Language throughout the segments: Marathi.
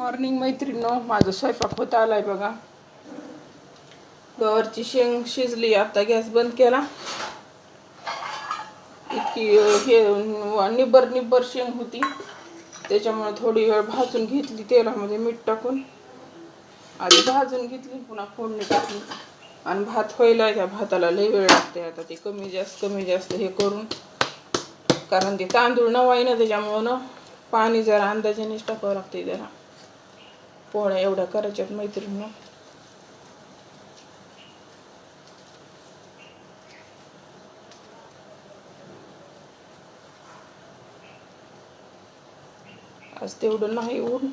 मॉर्निंग मैत्रिणीनो. माझा स्वयंपाक होत आलाय बघा. गवरची शेंग शिजली आता गॅस बंद केला. इतकी हे निब्बर निब्बर शेंग होती. त्याच्यामुळे थोडी वेळ भाजून घेतली तेलामध्ये मीठ टाकून. आधी भाजून घेतली पुन्हा फोडणी टाकली आणि भात व्हायला त्या भाताला लई वेळ लागते आता ते कमी जास्त कमी जास्त हे करून. कारण ते तांदूळ नवाई ना त्याच्यामुळं ना पाणी जरा अंदाजानेच टाकावं लागते जरा पोळ्या एवढ्या करायच्यात मैत्रिणी आज तेवढं नाही ऊन.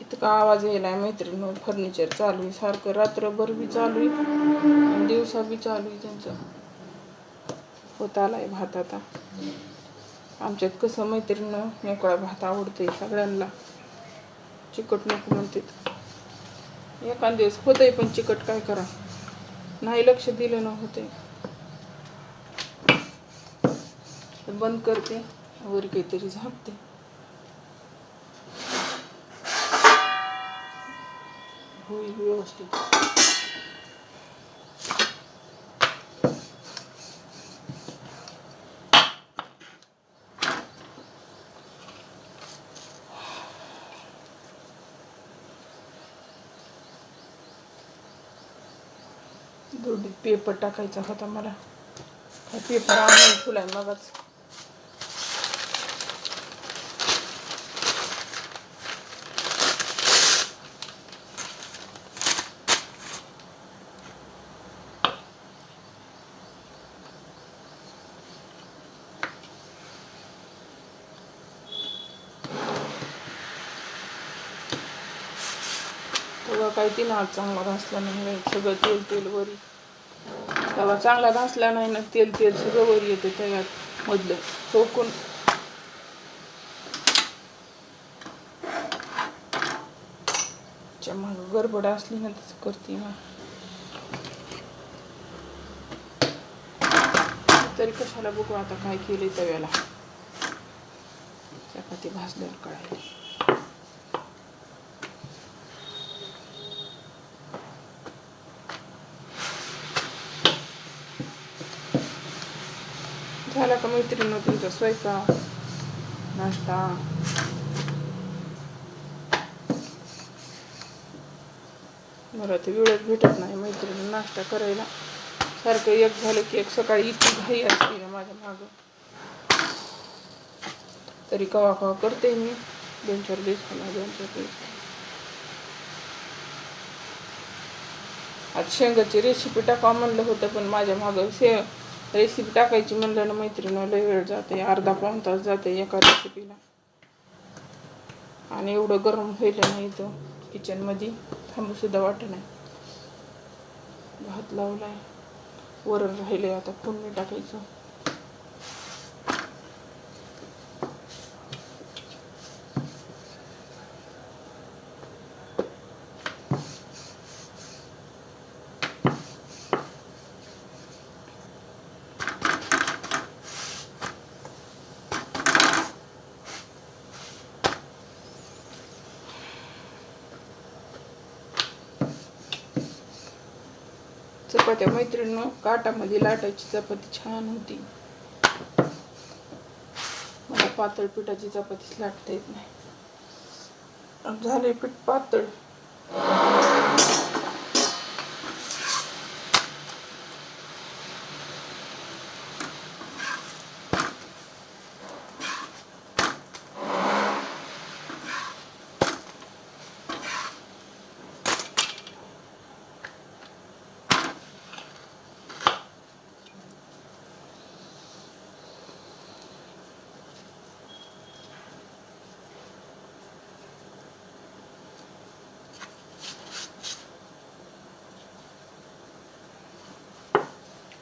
इतका आवाज यायलाय मैत्रिणी फर्निचर चालू आहे. सारखं रात्रभर बी चालू आहे दिवसा बी चालू आहे त्यांचं. होत आलाय भात आता. आमच्यात कसं मैत्रिणीनं मोकळा भात आवडते सगळ्यांना. चिकट नको म्हणतात. एखाद दिवस होतंय पण चिकट काय करा. नाही लक्ष दिलं ना होते बंद करते वर काहीतरी झाकते. होईल व्यवस्थित. दोन्ही पेपर टाकायचा होता मला. पेपर आणून फुलाय मगच काही ती हात चांगला घासला नाही सगळं तेल तेल वरी. तवा चांगला घासला नाही ना तेल तेल सगळं वर येते तयार मधलं चोकून. मग गडबड असली ना तसं करते ना. तरी कशाला बघू आता काय केले तव्याला. चपाती भाजल्यावर कळायला. झाला का मैत्रिणी तुमचा स्वयंपाक नाश्ता मला ते वेळच भेटत नाही मैत्रिणी नाश्ता करायला सारखं एक झालं की एक सकाळी इतकी घाई असते ना माझ्या मागं तरी कवा कवा करते मी दोन चार दिवसाला दोन चार दिवस आज शेंगाची रेसिपी टाकावं म्हणलं होतं पण माझ्या मागं शे रेसिपी टाकायची म्हणलं ना मैत्रिणी लय वेळ जाते. अर्धा पाऊण तास जाते एका रेसिपीला आणि एवढं गरम व्हायला नाही इथं. किचनमध्ये थांबूसुद्धा वाटत नाही. भात लावलाय. वरण राहिले आता. फोडणी टाकायचं. चपात्या मैत्रिणीनं काटामध्ये लाटायची चपाती छान होती. मला पातळ पिठाची चपातीच लाटता येत नाही. झाले पीठ पातळ.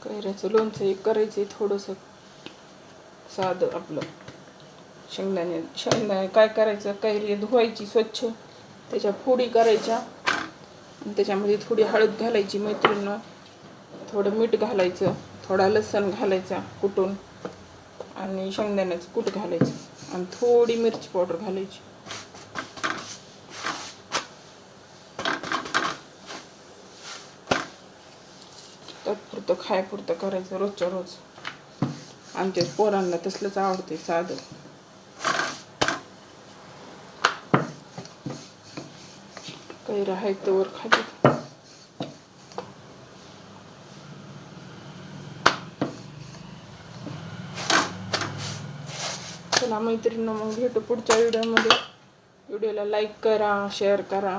कैऱ्याचं लोणचं एक करायचं थोडंसं. साधं आपलं. शेंगदाणे शेंगदाणे काय करायचं? कैरी धुवायची स्वच्छ. त्याच्या फोडी करायच्या. त्याच्यामध्ये थोडी हळद घालायची मैत्रिणीनं. थोडं मीठ घालायचं. थोडा लसण घालायचा कुटून. आणि शेंगदाण्याचं कूट घालायचं. आणि थोडी मिरची पावडर घालायची. तत्पुरतं खायपुरतं करायचं रोजच्या रोज. आमच्या पोरांना तसलंच आवडते साधं. काही राहायचं वर खाली. चला मैत्रिणी मग भेटू पुढच्या व्हिडिओमध्ये. व्हिडिओला लाईक करा शेअर करा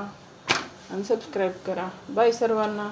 आणि सबस्क्राईब करा. बाय सर्वांना.